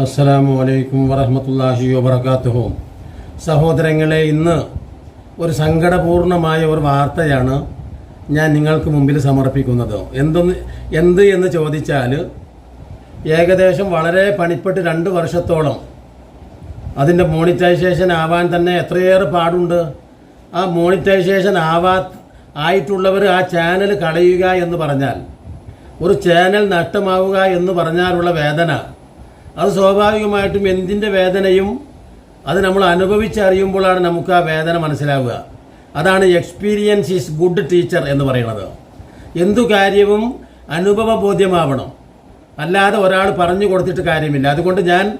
അസ്സലാമു അലൈക്കും വറഹമത്തല്ലാഹി വബർക്കാത്തുഹു സഹോദരങ്ങളെ ഇന്ന് ഒരു സങ്കടപൂർണമായ ഒരു വാർത്തയാണ് ഞാൻ നിങ്ങൾക്ക് മുമ്പിൽ സമർപ്പിക്കുന്നത്. എന്തെന്ന് എന്ത് എന്ന് ചോദിച്ചാൽ ഏകദേശം വളരെ പണിപ്പെട്ട് രണ്ട് വർഷത്തോളം അതിന്റെ മോണിറ്റൈസേഷൻ ആവാൻ തന്നെ എത്രയേറെ പാടുണ്ട്. ആ മോണിറ്റൈസേഷൻ ആവാ ആയിട്ടുള്ളവർ ആ ചാനൽ കളയുക എന്ന് പറഞ്ഞാൽ ഒരു ചാനൽ നഷ്ടമാവുക എന്ന് പറഞ്ഞാലുള്ള വേദന അത് സ്വാഭാവികമായിട്ടും എന്തിന്റെ വേദനയും അത് നമ്മൾ അനുഭവിച്ചറിയുമ്പോഴാണ് നമുക്ക് ആ വേദന മനസ്സിലാവുക. അതാണ് എക്സ്പീരിയൻസ് ഈസ് ഗുഡ് ടീച്ചർ എന്ന് പറയുന്നത്. എന്തു കാര്യവും അനുഭവബോധ്യമാവണം. അല്ലാതെ ഒരാൾ പറഞ്ഞു കൊടുത്തിട്ട് കാര്യമില്ല. അതുകൊണ്ട് ഞാൻ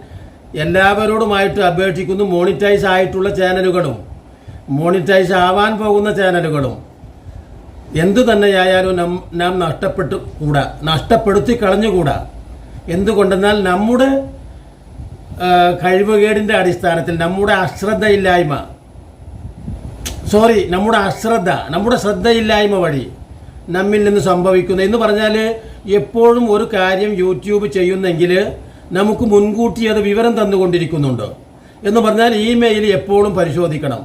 എല്ലാവരോടുമായിട്ട് അപേക്ഷിക്കുന്നു മോണിറ്റൈസ് ആയിട്ടുള്ള ചാനലുകളും മോണിറ്റൈസ് ആവാൻ പോകുന്ന ചാനലുകളും എന്തു തന്നെയായാലും നം നഷ്ടപ്പെട്ടു കൂടാ നഷ്ടപ്പെടുത്തി കളഞ്ഞുകൂടാ. എന്തുകൊണ്ടെന്നാൽ നമ്മുടെ കഴിവുകേടിന്റെ അടിസ്ഥാനത്തിൽ നമ്മുടെ അശ്രദ്ധയില്ലായ്മ സോറി നമ്മുടെ അശ്രദ്ധ നമ്മുടെ ശ്രദ്ധയില്ലായ്മ വഴി നമ്മിൽ നിന്ന് സംഭവിക്കുന്നു. എന്ന് പറഞ്ഞാൽ എപ്പോഴും ഒരു കാര്യം യൂട്യൂബ് ചെയ്യുന്നെങ്കിൽ നമുക്ക് മുൻകൂട്ടി അത് വിവരം തന്നുകൊണ്ടിരിക്കുന്നുണ്ട്. എന്ന് പറഞ്ഞാൽ ഇമെയിൽ എപ്പോഴും പരിശോധിക്കണം.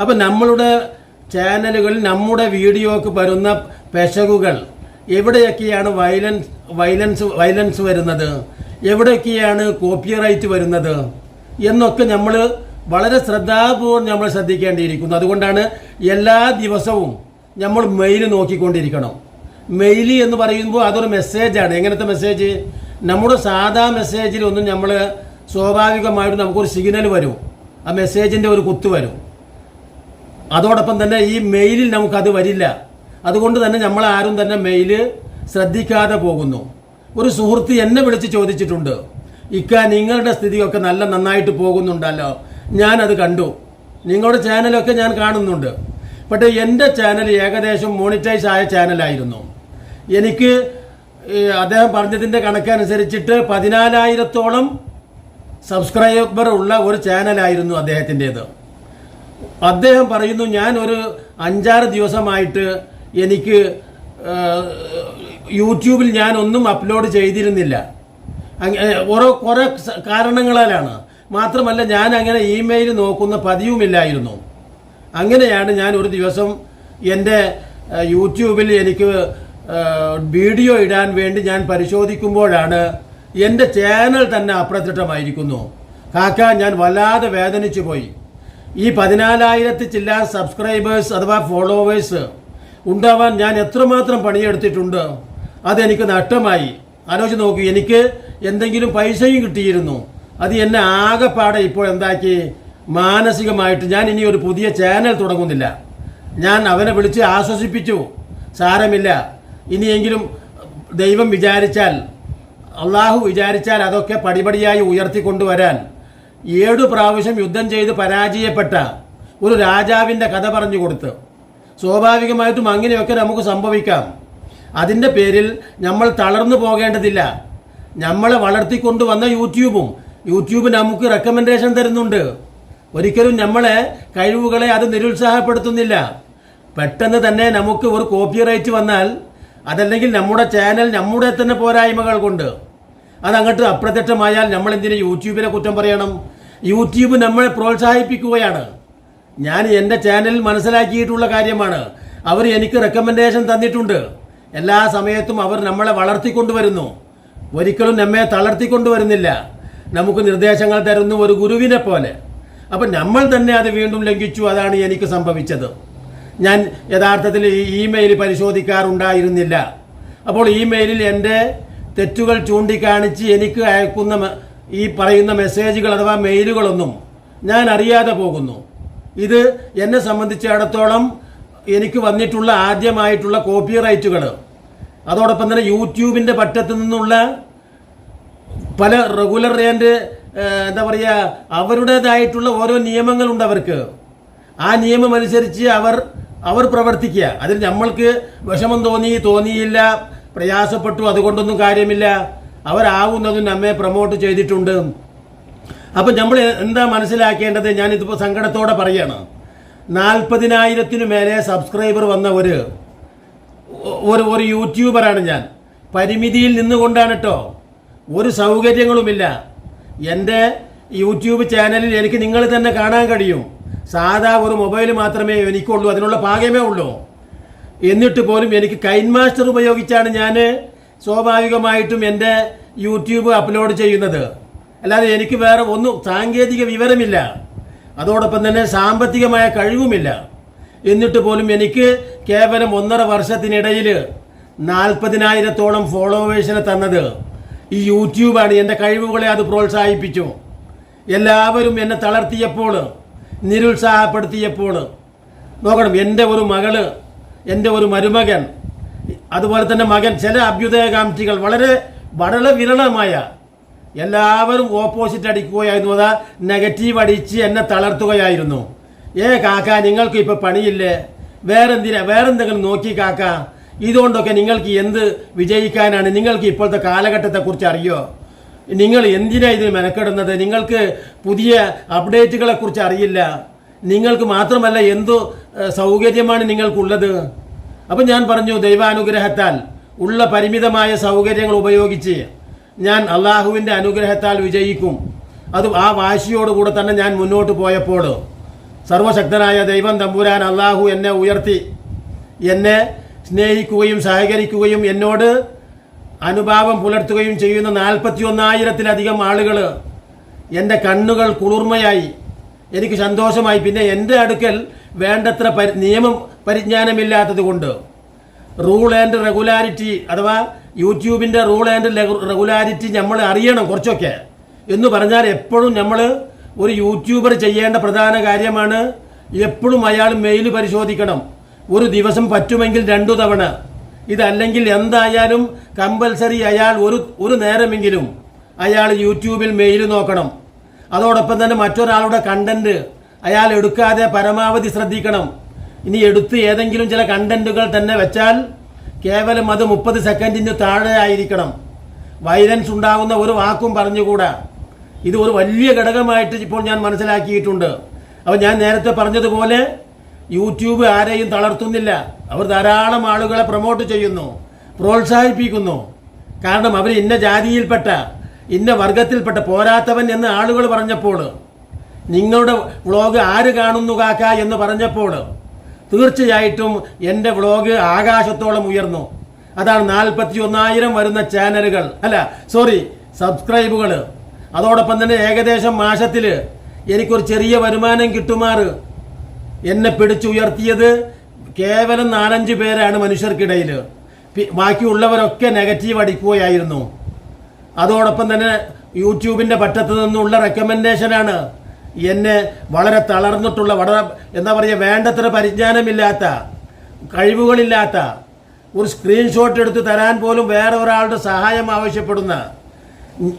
അപ്പം നമ്മളുടെ ചാനലുകളിൽ നമ്മുടെ വീഡിയോക്ക് വരുന്ന പെശകുകൾ എവിടെയൊക്കെയാണ് വയലൻസ് വയലൻസ് വയലൻസ് വരുന്നത്? എവിടെയൊക്കെയാണ് കോപ്പിറൈറ്റ് വരുന്നത്? എന്നൊക്കെ നമ്മൾ വളരെ ശ്രദ്ധാപൂർവം നമ്മൾ ശ്രദ്ധിക്കേണ്ടിയിരിക്കുന്നു. അതുകൊണ്ടാണ് എല്ലാ ദിവസവും നമ്മൾ മെയിൽ നോക്കിക്കൊണ്ടിരിക്കണം. മെയിൽ എന്ന് പറയുമ്പോൾ അതൊരു മെസ്സേജാണ് എങ്ങനത്തെ മെസ്സേജ് നമ്മുടെ സാധാ മെസ്സേജിൽ ഒന്നും നമ്മൾ സ്വാഭാവികമായിട്ട് നമുക്കൊരു സിഗ്നൽ വരും. ആ മെസ്സേജിന്റെ ഒരു കുത്ത് വരും. അതോടൊപ്പം തന്നെ ഈ മെയിലിൽ നമുക്കത് വരില്ല. അതുകൊണ്ട് തന്നെ നമ്മൾ ആരും തന്നെ മെയിൽ ശ്രദ്ധിക്കാതെ പോകുന്നു. ഒരു സുഹൃത്ത് എന്നെ വിളിച്ച് ചോദിച്ചിട്ടുണ്ട് ഇക്ക നിങ്ങളുടെ സ്ഥിതിയൊക്കെ നല്ല നന്നായിട്ട് പോകുന്നുണ്ടല്ലോ. ഞാനത് കണ്ടു. നിങ്ങളുടെ ചാനലൊക്കെ ഞാൻ കാണുന്നുണ്ട്. പക്ഷേ എന്റെ ചാനൽ ഏകദേശം മോണിറ്റൈസ് ആയ ചാനലായിരുന്നു. എനിക്ക് അദ്ദേഹം പറഞ്ഞതിന്റെ കണക്കനുസരിച്ചിട്ട് പതിനാലായിരത്തോളം സബ്സ്ക്രൈബർ ഉള്ള ഒരു ചാനലായിരുന്നു അദ്ദേഹത്തിന്റേത്. അദ്ദേഹം പറയുന്നു ഞാൻ ഒരു അഞ്ചാറ് ദിവസമായിട്ട് എനിക്ക് യൂട്യൂബിൽ ഞാൻ ഒന്നും അപ്ലോഡ് ചെയ്തിരുന്നില്ല. ഓരോ കുറേ കാരണങ്ങളാലാണ്. മാത്രമല്ല ഞാൻ അങ്ങനെ ഇമെയിൽ നോക്കുന്ന പതിവുമില്ലായിരുന്നു. അങ്ങനെയാണ് ഞാൻ ഒരു ദിവസം എന്റെ യൂട്യൂബിൽ എനിക്ക് വീഡിയോ ഇടാൻ വേണ്ടി ഞാൻ പരിശോധിക്കുമ്പോഴാണ് എന്റെ ചാനൽ തന്നെ അപ്രത്യക്ഷമായിരിക്കുന്നു കാക്ക ഞാൻ വല്ലാതെ വേദനിച്ചു പോയി ഈ പതിനാലായിരത്തി ചില്ലാ സബ്സ്ക്രൈബേഴ്സ് അഥവാ ഫോളോവേഴ്സ് ഉണ്ടാവാൻ ഞാൻ എത്രമാത്രം പണിയെടുത്തിട്ടുണ്ട് അതെനിക്ക് നഷ്ടമായി. ആലോചിച്ച് നോക്കൂ എനിക്ക് എന്തെങ്കിലും പൈസയും കിട്ടിയിരുന്നു. അത് എന്നെ ആകെപ്പാടെ ഇപ്പോൾ എന്താക്കി? മാനസികമായിട്ട് ഞാൻ ഇനി ഒരു പുതിയ ചാനൽ തുടങ്ങുന്നില്ല. ഞാൻ അവനെ വിളിച്ച് ആശ്വസിപ്പിച്ചു. സാരമില്ല. ഇനിയെങ്കിലും ദൈവം വിചാരിച്ചാൽ അള്ളാഹു വിചാരിച്ചാൽ അതൊക്കെ പടിപടിയായി ഉയർത്തിക്കൊണ്ടുവരാൻ. ഏഴു പ്രാവശ്യം യുദ്ധം ചെയ്ത് പരാജയപ്പെട്ട ഒരു രാജാവിന്റെ കഥ പറഞ്ഞു കൊടുത്ത്. സ്വാഭാവികമായിട്ടും അങ്ങനെയൊക്കെ നമുക്ക് സംഭവിക്കാം. അതിന്റെ പേരിൽ നമ്മൾ തളർന്നു പോകേണ്ടതില്ല. നമ്മളെ വളർത്തിക്കൊണ്ടുവന്ന യൂട്യൂബും യൂട്യൂബ് നമുക്ക് റെക്കമെൻഡേഷൻ തരുന്നുണ്ട്. ഒരിക്കലും നമ്മളെ കഴിവുകളെ അത് നിരുത്സാഹപ്പെടുത്തുന്നില്ല. പെട്ടെന്ന് തന്നെ നമുക്ക് ഒരു കോപ്പിറൈറ്റ് വന്നാൽ അതല്ലെങ്കിൽ നമ്മുടെ ചാനൽ നമ്മുടെ തന്നെ പോരായ്മകൾ കൊണ്ട്. അതങ്ങോട്ട് അപ്രത്യക്ഷമായാൽ നമ്മൾ എന്തിനു യൂട്യൂബിനെ കുറ്റം പറയണം? യൂട്യൂബ് നമ്മളെ പ്രോത്സാഹിപ്പിക്കുകയാണ്. ഞാൻ എന്റെ ചാനലിൽ മനസ്സിലാക്കിയിട്ടുള്ള കാര്യമാണ്. അവർ എനിക്ക് റെക്കമെൻഡേഷൻ തന്നിട്ടുണ്ട്. എല്ലാ സമയത്തും അവർ നമ്മളെ വളർത്തിക്കൊണ്ടുവരുന്നു. ഒരിക്കലും നമ്മെ തളർത്തിക്കൊണ്ടുവരുന്നില്ല. നമുക്ക് നിർദ്ദേശങ്ങൾ തരുന്ന ഒരു ഗുരുവിനെ പോലെ. അപ്പം നമ്മൾ തന്നെ അത് വീണ്ടും ലംഘിച്ചു. അതാണ് എനിക്ക് സംഭവിച്ചത്. ഞാൻ യഥാർത്ഥത്തിൽ ഇമെയിൽ പരിശോധിക്കാറുണ്ടായിരുന്നില്ല. അപ്പോൾ ഇമെയിലിൽ എന്റെ തെറ്റുകൾ ചൂണ്ടിക്കാണിച്ച് എനിക്ക് അയക്കുന്ന ഈ പറയുന്ന മെസ്സേജുകൾ അഥവാ മെയിലുകളൊന്നും ഞാൻ അറിയാതെ പോകുന്നു. ഇത് എന്നെ സംബന്ധിച്ചിടത്തോളം എനിക്ക് വന്നിട്ടുള്ള ആദ്യമായിട്ടുള്ള കോപ്പി റൈറ്റുകൾ അതോടൊപ്പം തന്നെ യൂട്യൂബിന്റെ പറ്റത്തു നിന്നുള്ള പല റെഗുലർ ആൻഡ് എന്താ പറയുക അവരുടേതായിട്ടുള്ള ഓരോ നിയമങ്ങളുണ്ട് അവർക്ക്. ആ നിയമം അനുസരിച്ച് അവർ അവർ പ്രവർത്തിക്കുക. അതിൽ നമ്മൾക്ക് വിഷമം തോന്നി തോന്നിയില്ല പ്രയാസപ്പെട്ടു അതുകൊണ്ടൊന്നും കാര്യമില്ല. അവരാവുന്നതും നമ്മെ പ്രൊമോട്ട് ചെയ്തിട്ടുണ്ട്. അപ്പം നമ്മൾ എന്താ മനസ്സിലാക്കേണ്ടത്? ഞാൻ ഞാനിതിപ്പോൾ സങ്കടത്തോടെ പറയാണ്. നാൽപ്പതിനായിരത്തിനു മേലെ സബ്സ്ക്രൈബർ വന്ന ഒരു ഒരു ഒരു യൂട്യൂബറാണ് ഞാൻ. പരിമിതിയിൽ നിന്നുകൊണ്ടാണ് കേട്ടോ ഒരു സൗകര്യങ്ങളുമില്ല. എന്റെ യൂട്യൂബ് ചാനലിൽ എനിക്ക് നിങ്ങൾ തന്നെ കാണാൻ കഴിയും. സാധാ ഒരു മൊബൈൽ മാത്രമേ എനിക്കുള്ളൂ. അതിനുള്ള പാകമേ ഉള്ളൂ. എന്നിട്ട് പോലും എനിക്ക് കൈൻ മാസ്റ്റർ ഉപയോഗിച്ചാണ് ഞാൻ സ്വാഭാവികമായിട്ടും എന്റെ യൂട്യൂബ് അപ്ലോഡ് ചെയ്യുന്നത്. അല്ലാതെ എനിക്ക് വേറെ ഒന്നും സാങ്കേതിക വിവരമില്ല. അതോടൊപ്പം തന്നെ സാമ്പത്തികമായ കഴിവുമില്ല. എന്നിട്ട് പോലും എനിക്ക് കേവലം ഒന്നര വർഷത്തിനിടയിൽ നാൽപ്പതിനായിരത്തോളം ഫോളോവേഴ്സിനെ തന്നത്. ഈ യൂട്യൂബാണ്. എന്റെ കഴിവുകളെ അത് പ്രോത്സാഹിപ്പിച്ചു. എല്ലാവരും എന്നെ തളർത്തിയപ്പോൾ നിരുത്സാഹപ്പെടുത്തിയപ്പോൾ നോക്കണം എന്റെ ഒരു മകൾ എന്റെ ഒരു മരുമകൻ അതുപോലെ തന്നെ മകൻ ചില അഭ്യുദയകാംക്ഷികൾ വളരെ വളരെ വിരളമായ എല്ലാവരും ഓപ്പോസിറ്റ് അടിക്കുകയായിരുന്നു. അതാ നെഗറ്റീവ് അടിച്ച് എന്നെ തളർത്തുകയായിരുന്നു. ഏ കാക്ക നിങ്ങൾക്ക് ഇപ്പൊ പണിയില്ലേ? വേറെന്തിനാ? വേറെന്തെങ്കിലും നോക്കി കാക്ക. ഇതുകൊണ്ടൊക്കെ നിങ്ങൾക്ക് എന്ത് വിജയിക്കാനാണ്? നിങ്ങൾക്ക് ഇപ്പോഴത്തെ കാലഘട്ടത്തെക്കുറിച്ച് അറിയോ? നിങ്ങൾ എന്തിനാ ഇതിന് മെനക്കെടുന്നത്? നിങ്ങൾക്ക് പുതിയ അപ്ഡേറ്റുകളെക്കുറിച്ച് അറിയില്ല. നിങ്ങൾക്ക് മാത്രമല്ല എന്തു സൗകര്യമാണ് നിങ്ങൾക്കുള്ളത്? അപ്പം ഞാൻ പറഞ്ഞു ദൈവാനുഗ്രഹത്താൽ ഉള്ള പരിമിതമായ സൗകര്യങ്ങൾ ഉപയോഗിച്ച് ഞാൻ അള്ളാഹുവിന്റെ അനുഗ്രഹത്താൽ വിജയിക്കും. അത് ആ വാശിയോടുകൂടെ തന്നെ ഞാൻ മുന്നോട്ട് പോയപ്പോൾ. സർവശക്തനായ ദൈവം തമ്പുരാൻ അള്ളാഹു എന്നെ ഉയർത്തി. എന്നെ സ്നേഹിക്കുകയും സഹകരിക്കുകയും എന്നോട് അനുഭാവം പുലർത്തുകയും ചെയ്യുന്ന നാൽപ്പത്തി ഒന്നായിരത്തിലധികം ആളുകൾ എന്റെ കണ്ണുകൾ കുളിർമയായി. എനിക്ക് സന്തോഷമായി. പിന്നെ എന്റെ അടുക്കൽ വേണ്ടത്ര നിയമം പരിജ്ഞാനമില്ലാത്തത് കൊണ്ട് റൂൾ ആൻഡ് റെഗുലാരിറ്റി അഥവാ യൂട്യൂബിന്റെ റൂൾ ആൻഡ് റെഗുലാരിറ്റി നമ്മൾ അറിയണം കുറച്ചൊക്കെ. എന്ന് പറഞ്ഞാൽ എപ്പോഴും നമ്മൾ ഒരു യൂട്യൂബർ ചെയ്യേണ്ട പ്രധാന കാര്യമാണ് എപ്പോഴും അയാൾ മെയിൽ പരിശോധിക്കണം. ഒരു ദിവസം പറ്റുമെങ്കിൽ രണ്ടു തവണ. ഇതല്ലെങ്കിൽ എന്തായാലും കമ്പൽസറി അയാൾ ഒരു ഒരു നേരമെങ്കിലും അയാൾ യൂട്യൂബിൽ മെയിൽ നോക്കണം. അതോടൊപ്പം തന്നെ മറ്റൊരാളുടെ കണ്ടന്റ് അയാൾ എടുക്കാതെ പരമാവധി ശ്രദ്ധിക്കണം. ഇനി എടുത്ത് ഏതെങ്കിലും ചില കണ്ടന്റുകൾ തന്നെ വെച്ചാൽ കേവലം അത് മുപ്പത് സെക്കൻഡിന് താഴെ ആയിരിക്കണം വയലൻസ് ഉണ്ടാകുന്ന ഒരു വാക്കും പറഞ്ഞുകൂടാ. ഇത് ഒരു വലിയ ഘടകമായിട്ട് ഇപ്പോൾ ഞാൻ മനസ്സിലാക്കിയിട്ടുണ്ട്. അപ്പോൾ ഞാൻ നേരത്തെ പറഞ്ഞതുപോലെ യൂട്യൂബ് ആരെയും തളർത്തുന്നില്ല. അവർ ധാരാളം ആളുകളെ പ്രൊമോട്ട് ചെയ്യുന്നു പ്രോത്സാഹിപ്പിക്കുന്നു. കാരണം അവർ ഇന്ന ജാതിയിൽപ്പെട്ട ഇന്ന വർഗത്തിൽപ്പെട്ട പോരാത്തവൻ എന്ന് ആളുകൾ പറഞ്ഞപ്പോൾ നിങ്ങളുടെ വ്ളോഗ് ആര് കാണുന്നു കാക്ക എന്ന് പറഞ്ഞപ്പോൾ തീർച്ചയായിട്ടും എന്റെ വ്ളോഗ് ആകാശത്തോളം ഉയർന്നു. അതാണ് നാൽപ്പത്തി ഒന്നായിരം വരുന്ന ചാനലുകൾ. അല്ല സോറി സബ്സ്ക്രൈബുകൾ അതോടൊപ്പം തന്നെ ഏകദേശം മാസത്തിൽ എനിക്കൊരു ചെറിയ വരുമാനം കിട്ടുമാറ്. എന്നെ പിടിച്ചുയർത്തിയത് കേവലം നാലഞ്ച് പേരാണ് മനുഷ്യർക്കിടയിൽ ബാക്കിയുള്ളവരൊക്കെ നെഗറ്റീവ് അടിക്കുകയായിരുന്നു. അതോടൊപ്പം തന്നെ യൂട്യൂബിന്റെ പറ്റത്ത് നിന്നുള്ള റെക്കമെൻഡേഷനാണ് എന്നെ വളരെ തളർന്നിട്ടുള്ള വളരെ എന്താ പറയുക വേണ്ടത്ര പരിജ്ഞാനമില്ലാത്ത കഴിവുകളില്ലാത്ത ഒരു സ്ക്രീൻഷോട്ട് എടുത്ത് തരാൻ പോലും വേറെ ഒരാളുടെ സഹായം ആവശ്യപ്പെടുന്ന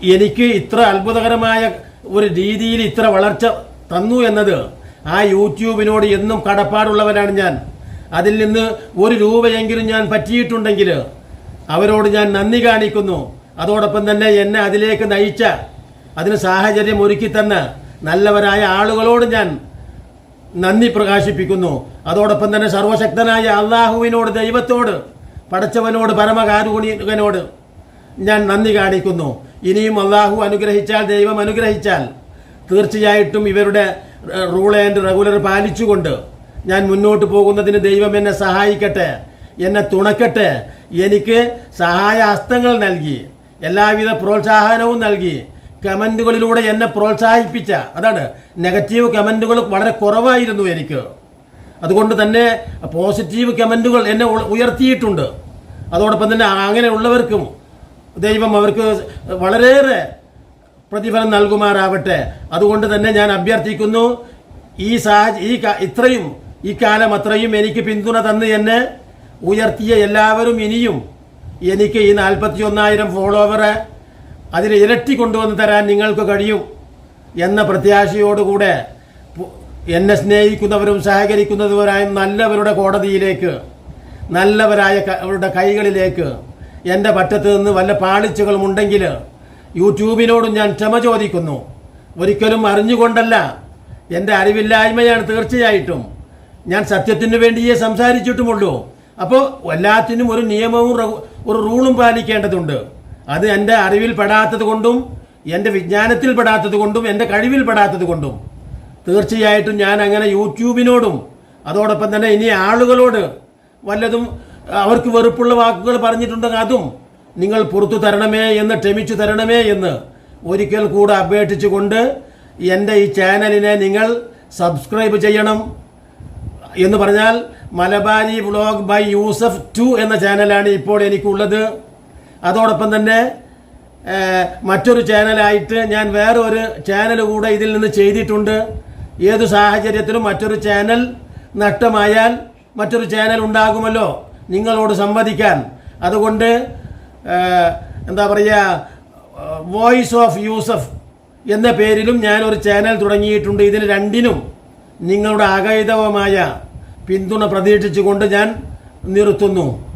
എനിക്ക് ഇത്ര അത്ഭുതകരമായ ഒരു രീതിയിൽ ഇത്ര വളർച്ച തന്നു എന്നത് ആ യൂട്യൂബിനോട് എന്നും കടപ്പാടുള്ളവനാണ് ഞാൻ. അതിൽ നിന്ന് ഒരു രൂപയെങ്കിലും ഞാൻ പറ്റിയിട്ടുണ്ടെങ്കിൽ അവരോട് ഞാൻ നന്ദി കാണിക്കുന്നു. അതോടൊപ്പം തന്നെ എന്നെ അതിലേക്ക് നയിച്ച അതിന് സാഹചര്യം ഒരുക്കി തന്ന നല്ലവരായ ആളുകളോട് ഞാൻ നന്ദി പ്രകാശിപ്പിക്കുന്നു. അതോടൊപ്പം തന്നെ സർവശക്തനായ അള്ളാഹുവിനോട് ദൈവത്തോട് പടച്ചവനോട് പരമകാരുണികനോട് ഞാൻ നന്ദി കാണിക്കുന്നു. ഇനിയും അള്ളാഹു അനുഗ്രഹിച്ചാൽ ദൈവം അനുഗ്രഹിച്ചാൽ തീർച്ചയായിട്ടും ഇവരുടെ റൂൾ ആൻഡ് റെഗുലർ പാലിച്ചുകൊണ്ട് ഞാൻ മുന്നോട്ട് പോകുന്നതിന് ദൈവം എന്നെ സഹായിക്കട്ടെ എന്നെ തുണക്കട്ടെ എനിക്ക് സഹായ ഹസ്തങ്ങൾ നൽകി എല്ലാവിധ പ്രോത്സാഹനവും നൽകി കമന്റുകളിലൂടെ എന്നെ പ്രോത്സാഹിപ്പിച്ച അതാണ് നെഗറ്റീവ് കമന്റുകൾ വളരെ കുറവായിരുന്നു എനിക്ക്. അതുകൊണ്ട് തന്നെ പോസിറ്റീവ് കമന്റുകൾ എന്നെ ഉയർത്തിയിട്ടുണ്ട്. അതോടൊപ്പം തന്നെ അങ്ങനെയുള്ളവർക്കും ദൈവം അവർക്ക് വളരെയേറെ പ്രതിഫലം നൽകുമാറാവട്ടെ. അതുകൊണ്ട് തന്നെ ഞാൻ അഭ്യർത്ഥിക്കുന്നു ഈ സാഹച ഈ ഇത്രയും ഈ കാലം അത്രയും എനിക്ക് പിന്തുണ തന്ന് എന്നെ ഉയർത്തിയ എല്ലാവരും ഇനിയും എനിക്ക് ഈ നാൽപ്പത്തി ഒന്നായിരം ഫോളോവറെ അതിന് ഇരട്ടി കൊണ്ടുവന്ന് തരാൻ നിങ്ങൾക്ക് കഴിയും എന്ന പ്രത്യാശയോടുകൂടെ എന്നെ സ്നേഹിക്കുന്നവരും സഹകരിക്കുന്നവരായും നല്ലവരുടെ കോടതിയിലേക്ക് നല്ലവരായ അവരുടെ കൈകളിലേക്ക് എന്റെ പറ്റത്ത് നിന്ന് വല്ല പാളിച്ചകളും ഉണ്ടെങ്കിൽ യൂട്യൂബിനോടും ഞാൻ ക്ഷമ ചോദിക്കുന്നു. ഒരിക്കലും അറിഞ്ഞുകൊണ്ടല്ല എന്റെ അറിവില്ലായ്മയാണ് തീർച്ചയായിട്ടും. ഞാൻ സത്യത്തിന് വേണ്ടിയേ സംസാരിച്ചിട്ടുമുള്ളൂ. അപ്പോൾ എല്ലാത്തിനും ഒരു നിയമവും ഒരു റൂളും പാലിക്കേണ്ടതുണ്ട്. അത് എന്റെ അറിവിൽ പെടാത്തത് കൊണ്ടും എന്റെ വിജ്ഞാനത്തിൽ പെടാത്തത് കൊണ്ടും എന്റെ കഴിവിൽ പെടാത്തത് കൊണ്ടും. തീർച്ചയായിട്ടും ഞാൻ അങ്ങനെ യൂട്യൂബിനോടും അതോടൊപ്പം തന്നെ ഇനി ആളുകളോട് വല്ലതും അവർക്ക് വെറുപ്പുള്ള വാക്കുകൾ പറഞ്ഞിട്ടുണ്ടെങ്കിൽ അതും നിങ്ങൾ പുറത്തു തരണമേ എന്ന് ക്ഷമിച്ചു തരണമേ എന്ന് ഒരിക്കൽ കൂടെ അപേക്ഷിച്ചുകൊണ്ട് എന്റെ ഈ ചാനലിനെ നിങ്ങൾ സബ്സ്ക്രൈബ് ചെയ്യണം എന്ന് പറഞ്ഞാൽ Malabari vlog by Yusuf two എന്ന ചാനലാണ് ഇപ്പോൾ എനിക്കുള്ളത്. അതോടൊപ്പം തന്നെ മറ്റൊരു ചാനലായിട്ട് ഞാൻ വേറെ ഒരു ചാനൽ കൂടെ ഇതിൽ നിന്ന് ചെയ്തിട്ടുണ്ട്. ഏതു സാഹചര്യത്തിലും മറ്റൊരു ചാനൽ നഷ്ടമായാൽ മറ്റൊരു ചാനൽ ഉണ്ടാകുമല്ലോ നിങ്ങളോട് സംവദിക്കാൻ. അതുകൊണ്ട് എന്താ പറയുക വോയിസ് ഓഫ് യൂസഫ് എന്ന പേരിലും ഞാൻ ഒരു ചാനൽ തുടങ്ങിയിട്ടുണ്ട്. ഇതിന് രണ്ടിനും നിങ്ങളുടെ അകൈതവമായ പിന്തുണ പ്രതീക്ഷിച്ചുകൊണ്ട് ഞാൻ നിർത്തുന്നു.